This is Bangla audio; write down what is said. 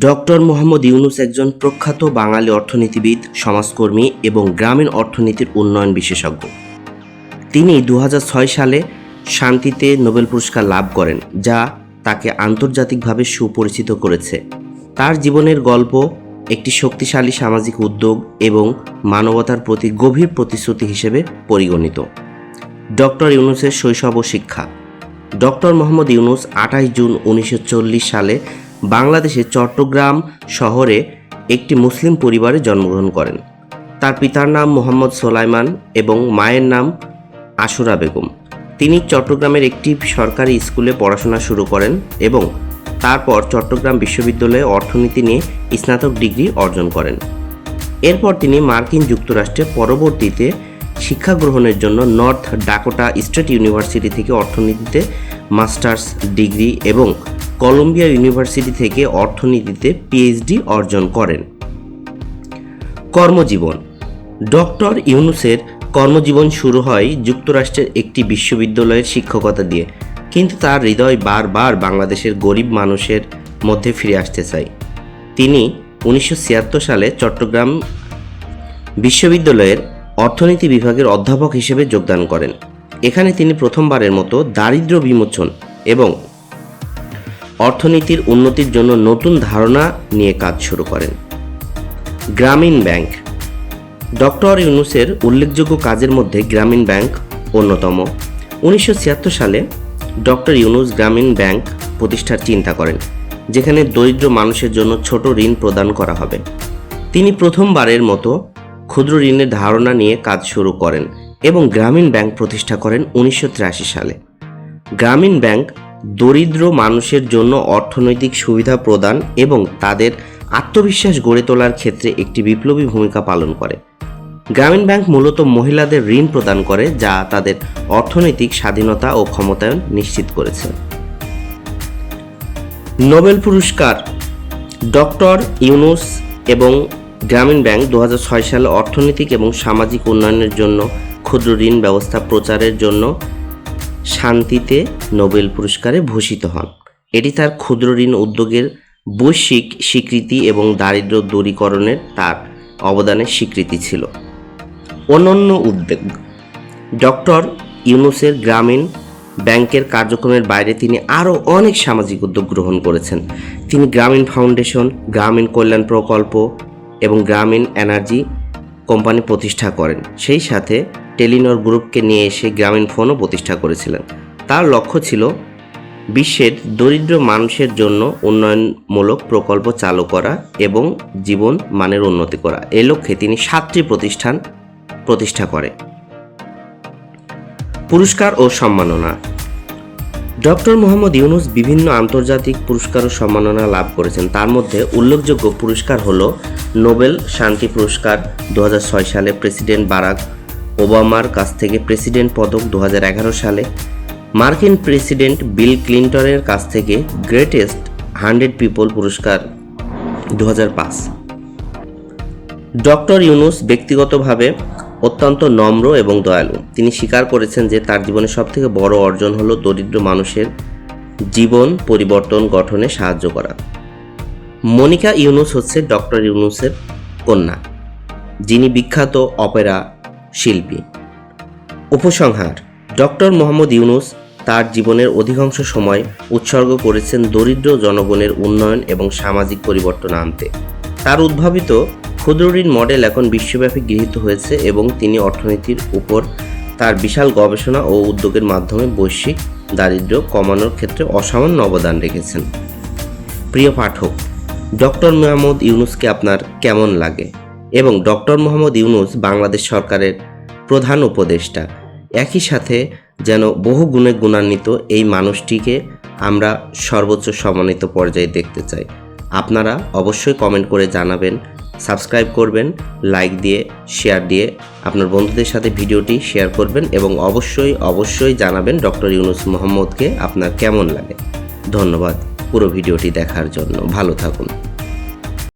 ডক্টর মোহাম্মদ ইউনুস একজন প্রখ্যাত বাঙালি অর্থনীতিবিদ, সমাজকর্মী এবং গ্রামীণ অর্থনীতির উন্নয়ন বিশেষজ্ঞ। তিনি দু হাজার ছয় সালে শান্তিতে নোবেল পুরস্কার লাভ করেন, যা তাকে আন্তর্জাতিকভাবে সুপরিচিত করেছে। তার জীবনের গল্প, একটি শক্তিশালী সামাজিক উদ্যোগ এবং মানবতার প্রতি গভীর প্রতিশ্রুতি হিসেবে পরিগণিত। ডক্টর ইউনুসের শৈশব ও শিক্ষা। ডক্টর মোহাম্মদ ইউনুস আঠাশ জুন উনিশশো চল্লিশ সালে বাংলাদেশের চট্টগ্রাম শহরে একটি মুসলিম পরিবারে জন্মগ্রহণ করেন। তার পিতার নাম মোহাম্মদ সোলাইমান এবং মায়ের নাম আশুরা বেগম। তিনি চট্টগ্রামের একটি সরকারি স্কুলে পড়াশোনা শুরু করেন এবং তারপর চট্টগ্রাম বিশ্ববিদ্যালয়ে অর্থনীতি নিয়ে স্নাতক ডিগ্রি অর্জন করেন। এরপর তিনি মার্কিন যুক্তরাষ্ট্রে পরবর্তীতে শিক্ষা গ্রহণের জন্য নর্থ ডাকোটা স্টেট ইউনিভার্সিটি থেকে অর্থনীতিতে মাস্টার্স ডিগ্রি এবং কলম্বিয়া ইউনিভার্সিটি থেকে অর্থনীতিতে পিএইচডি অর্জন করেন। কর্মজীবন। ডক্টর ইউনুসের কর্মজীবন শুরু হয় যুক্তরাষ্ট্রের একটি বিশ্ববিদ্যালয়ের শিক্ষকতা দিয়ে। কিন্তু তার হৃদয় বারবার বাংলাদেশের গরিব মানুষের মধ্যে ফিরে আসতে চায়। তিনি উনিশশো ছিয়াত্তর সালে চট্টগ্রাম বিশ্ববিদ্যালয়ের অর্থনীতি বিভাগের অধ্যাপক হিসেবে যোগদান করেন। এখানে তিনি প্রথমবারের মতো দারিদ্র্য বিমোচন এবং অর্থনীতির উন্নতির জন্য নতুন ধারণা নিয়ে কাজ শুরু করেন। গ্রামীণ ব্যাংক। ডক্টর ইউনুসের উল্লেখযোগ্য কাজের মধ্যে গ্রামীণ ব্যাংক অন্যতম। উনিশশো ছিয়াত্তর সালে ডক্টর ইউনুস গ্রামীণ ব্যাংক প্রতিষ্ঠার চিন্তা করেন, যেখানে দরিদ্র মানুষের জন্য ছোট ঋণ প্রদান করা হবে। তিনি প্রথমবারের মতো ক্ষুদ্র ঋণের ধারণা নিয়ে কাজ শুরু করেন এবং গ্রামীণ ব্যাংক প্রতিষ্ঠা করেন উনিশশো তিরাশি সালে। গ্রামীণ ব্যাংক দরিদ্র মানুষের জন্য অর্থনৈতিক সুবিধা প্রদান এবং তাদের আত্মবিশ্বাস গড়ে তোলার ক্ষেত্রে একটি বিপ্লবী ভূমিকা পালন করে। গ্রামীণ ব্যাংক মূলত মহিলাদের ঋণ প্রদান করে, যা তাদের অর্থনৈতিক স্বাধীনতা ও ক্ষমতায়ন নিশ্চিত করেছে। নোবেল পুরস্কার ডক্টর ইউনুস এবং গ্রামীণ ব্যাংক দু হাজার ছয় সালে অর্থনৈতিক এবং সামাজিক উন্নয়নের জন্য ক্ষুদ্র ঋণ ব্যবস্থা প্রচারের জন্য শান্তিতে নোবেল পুরস্কারে ভূষিত হন। এটি তার ক্ষুদ্র ঋণ উদ্যোগের বৈশ্বিক স্বীকৃতি এবং দারিদ্র্য দূরীকরণের তার অবদানের স্বীকৃতি ছিল। অনন্য উদ্যোগ। ডক্টর ইউনুসের গ্রামীণ ব্যাংকের কার্যক্রমের বাইরে তিনি আরও অনেক সামাজিক উদ্যোগ গ্রহণ করেছেন। তিনি গ্রামীণ ফাউন্ডেশন, গ্রামীণ কল্যাণ প্রকল্প এবং গ্রামীণ এনার্জি কোম্পানি প্রতিষ্ঠা করেন। সেই সাথে টেলিনর গ্রুপকে নিয়ে এসে গ্রামীণ ফোনও প্রতিষ্ঠা করেছিলেন। তার লক্ষ্য ছিল বিশ্বের দরিদ্র মানুষের জন্য উন্নয়নমূলক প্রকল্প চালু করা এবং জীবন মানের উন্নতি করা। এ লক্ষ্যে তিনি সাতটি প্রতিষ্ঠান প্রতিষ্ঠা করে। পুরস্কার ও সম্মাননা। ডক্টর মোহাম্মদ ইউনুস বিভিন্ন আন্তর্জাতিক পুরস্কার ও সম্মাননা লাভ করেছেন। তার মধ্যে উল্লেখযোগ্য পুরস্কার হল নোবেল শান্তি পুরস্কার দু হাজার ছয় সালে প্রেসিডেন্ট বারাক ওবামার কাছ থেকে প্রেসিডেন্ট পদক দু হাজার এগারো সালে, মার্কিন প্রেসিডেন্ট বিল ক্লিন্টনের কাছ থেকে গ্রেটেস্ট হান্ড্রেড পিপল পুরস্কার দুহাজার পাঁচ। ডক্টর ইউনুস ব্যক্তিগতভাবে অত্যন্ত নম্র এবং দয়ালু। তিনি স্বীকার করেছেন যে তার জীবনের সবথেকে বড় অর্জন হলো দরিদ্র মানুষের জীবন পরিবর্তন গঠনে সাহায্য করা। মনিকা ইউনুস হচ্ছে ডক্টর ইউনুসের কন্যা, যিনি বিখ্যাত অপেরা শিল্পী। উপসংহার, ডক্টর মোহাম্মদ ইউনুস তার জীবনের অধিকাংশ সময় উৎসর্গ করেছেন দরিদ্র জনগণের উন্নয়ন এবং সামাজিক পরিবর্তন আনতে। তার উদ্ভাবিত ক্ষুদ্র ঋণ মডেল এখন বিশ্বব্যাপী গৃহীত হয়েছে এবং তিনি অর্থনীতির উপর তার বিশাল গবেষণা ও উদ্যোগের মাধ্যমে বৈশ্বিক দারিদ্র্য কমানোর ক্ষেত্রে অসামান্য অবদান রেখেছেন। প্রিয় পাঠক, ডক্টর মোহাম্মদ ইউনুসকে আপনার কেমন লাগে? এবং ডক্টর মোহাম্মদ ইউনুস বাংলাদেশ সরকারের প্রধান উপদেষ্টা। একই সাথে যেন বহু গুণে গুণান্বিত এই মানুষটিকে আমরা সর্বোচ্চ সম্মানিত পর্যায়ে দেখতে চাই। আপনারা অবশ্যই কমেন্ট করে জানাবেন সাবস্ক্রাইব করবেন লাইক দিয়ে শেয়ার দিয়ে আপনার বন্ধুদের সাথে ভিডিওটি শেয়ার করবেন এবং অবশ্যই অবশ্যই জানাবেন ডক্টর ইউনুস মোহাম্মদকে আপনার কেমন লাগে। ধন্যবাদ পুরো ভিডিওটি দেখার জন্য। ভালো থাকুন।